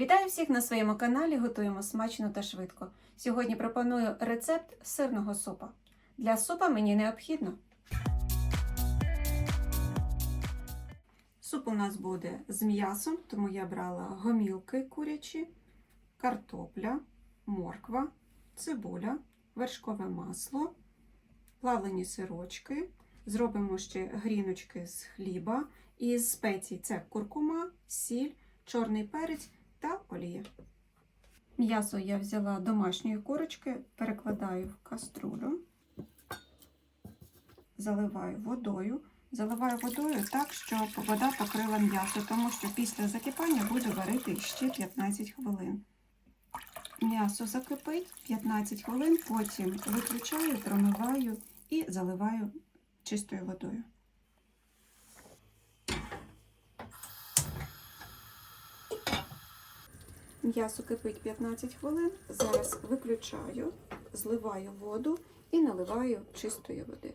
Вітаю всіх на своєму каналі. Готуємо смачно та швидко. Сьогодні пропоную рецепт сирного супа. Для супа мені необхідно. Суп у нас буде з м'ясом, тому я брала гомілки курячі, картопля, морква, цибуля, вершкове масло, плавлені сирочки. Зробимо ще гріночки з хліба і з спецій це куркума, сіль, чорний перець та олія. М'ясо я взяла домашньої курочки, перекладаю в каструлю, заливаю водою. Заливаю водою так, щоб вода покрила м'ясо, тому що після закипання буду варити ще 15 хвилин. М'ясо закипить 15 хвилин, потім виключаю, промиваю і заливаю чистою водою. М'ясо кипить 15 хвилин. Зараз виключаю, зливаю воду і наливаю чистої води.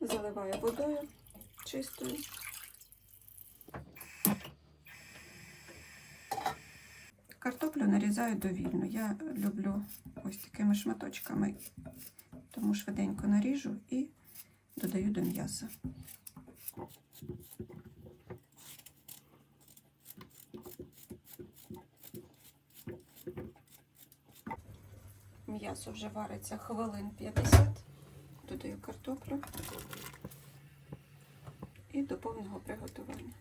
Заливаю водою чистою. Картоплю нарізаю довільно. Я люблю ось такими шматочками, тому швиденько наріжу і додаю до м'яса. М'ясо вже вариться хвилин 50. Додаю картоплю і до повного приготування.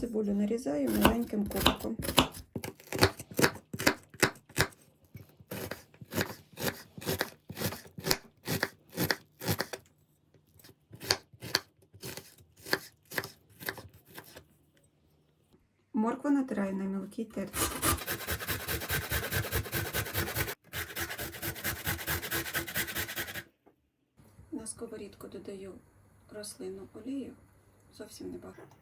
Цибулю нарізаю маленьким кубиком. Моркву натираю на мілкій терці. На сковорідку додаю рослинну олію, зовсім небагато,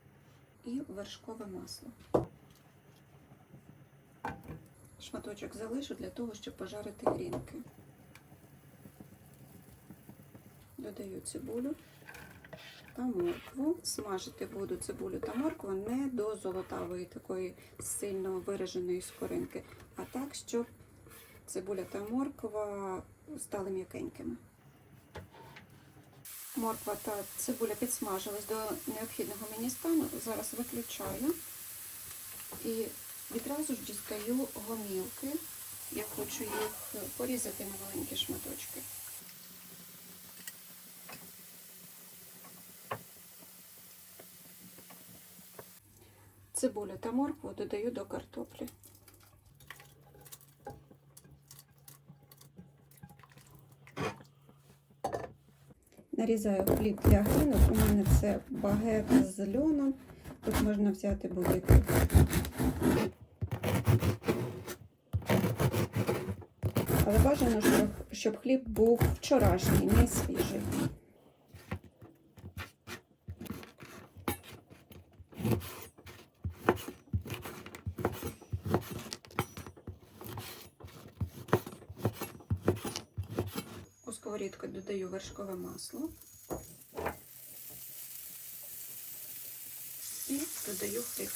і вершкове масло. Шматочок залишу для того, щоб пожарити грінки. Додаю цибулю та моркву. Смажити буду цибулю та моркву не до золотавої такої сильно вираженої скоринки, а так, щоб цибуля та морква стали м'якенькими. Морква та цибуля підсмажились до необхідного мені стану. Зараз виключаю і відразу ж дістаю гомілки. Я хочу їх порізати на маленькі шматочки. Цибулю та моркву додаю до картоплі. Нарізаю хліб для грінок. У мене це багет з льоном. Тут можна взяти будь-який. Але бажано, щоб хліб був вчорашній, не свіжий. У сковорідку додаю вершкове масло і додаю хліб.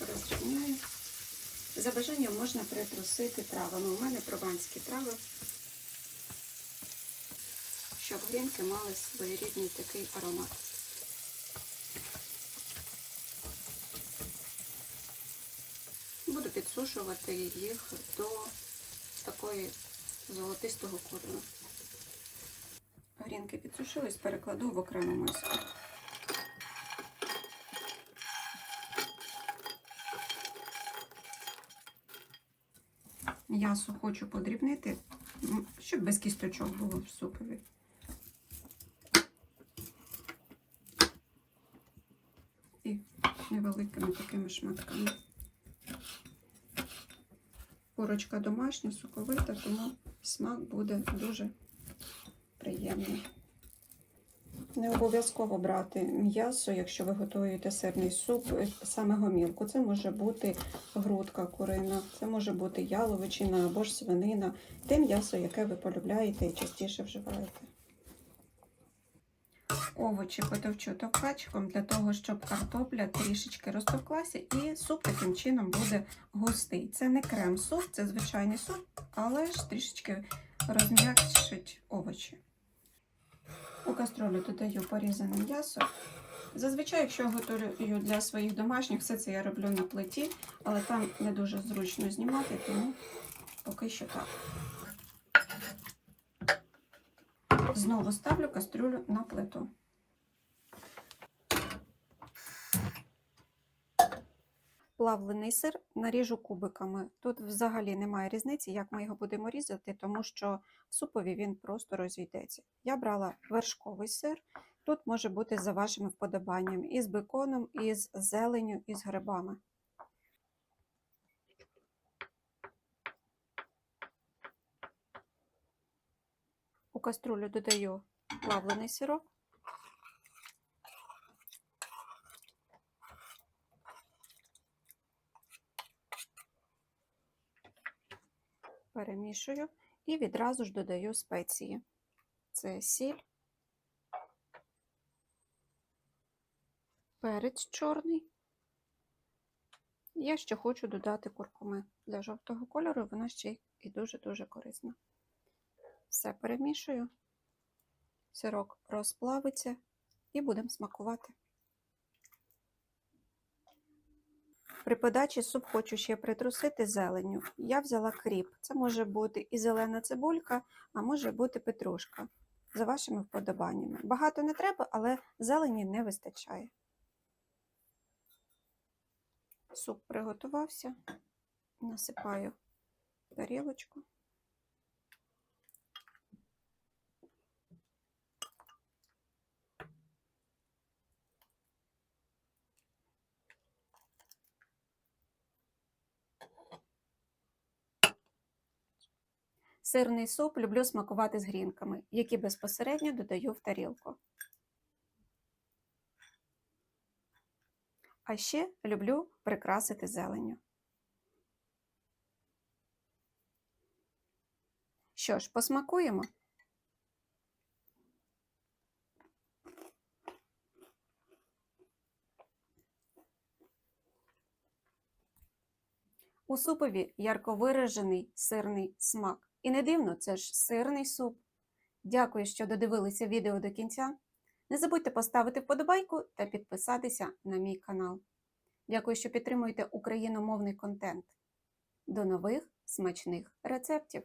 Розрівняю. За бажанням можна притрусити травами. У мене прованські трави, щоб грінки мали своєрідний такий аромат. Буду підсушувати їх до такої золотистого кольору. Грінки підсушились, перекладу в окрему миску. М'ясо хочу подрібнити, щоб без кісточок було в супові. І невеликими такими шматками. Курочка домашня, соковита, тому смак буде дуже приємний. Не обов'язково брати м'ясо, якщо ви готуєте сирний суп, саме гомілку. Це може бути грудка курина, це може бути яловичина або ж свинина, те м'ясо, яке ви полюбляєте і частіше вживаєте. Овочі потовчу товкачком для того, щоб картопля трішечки розтовклася і суп таким чином буде густий. Це не крем-суп, це звичайний суп, але ж трішечки розм'якшить овочі. У каструлю додаю порізане м'ясо. Зазвичай, якщо я готую для своїх домашніх, все це я роблю на плиті, але там не дуже зручно знімати, тому поки що так. Знову ставлю кастрюлю на плиту. Плавлений сир наріжу кубиками. Тут взагалі немає різниці, як ми його будемо різати, тому що в супові він просто розійдеться. Я брала вершковий сир. Тут може бути за вашими вподобаннями і з беконом, і з зеленю, і з грибами. У каструлю додаю плавлений сирок. Перемішую і відразу ж додаю спеції. Це сіль, перець чорний. Я ще хочу додати куркуми. Для жовтого кольору вона ще і дуже-дуже корисна. Все перемішую, сирок розплавиться і будемо смакувати. При подачі суп хочу ще притрусити зеленню. Я взяла кріп. Це може бути і зелена цибулька, а може бути петрушка. За вашими вподобаннями. Багато не треба, але зелені не вистачає. Суп приготувався. Насипаю тарілочку. Сирний суп люблю смакувати з грінками, які безпосередньо додаю в тарілку. А ще люблю прикрасити зеленню. Що ж, посмакуємо? У супові ярко виражений сирний смак. І не дивно, це ж сирний суп. Дякую, що додивилися відео до кінця. Не забудьте поставити вподобайку та підписатися на мій канал. Дякую, що підтримуєте україномовний контент. До нових смачних рецептів!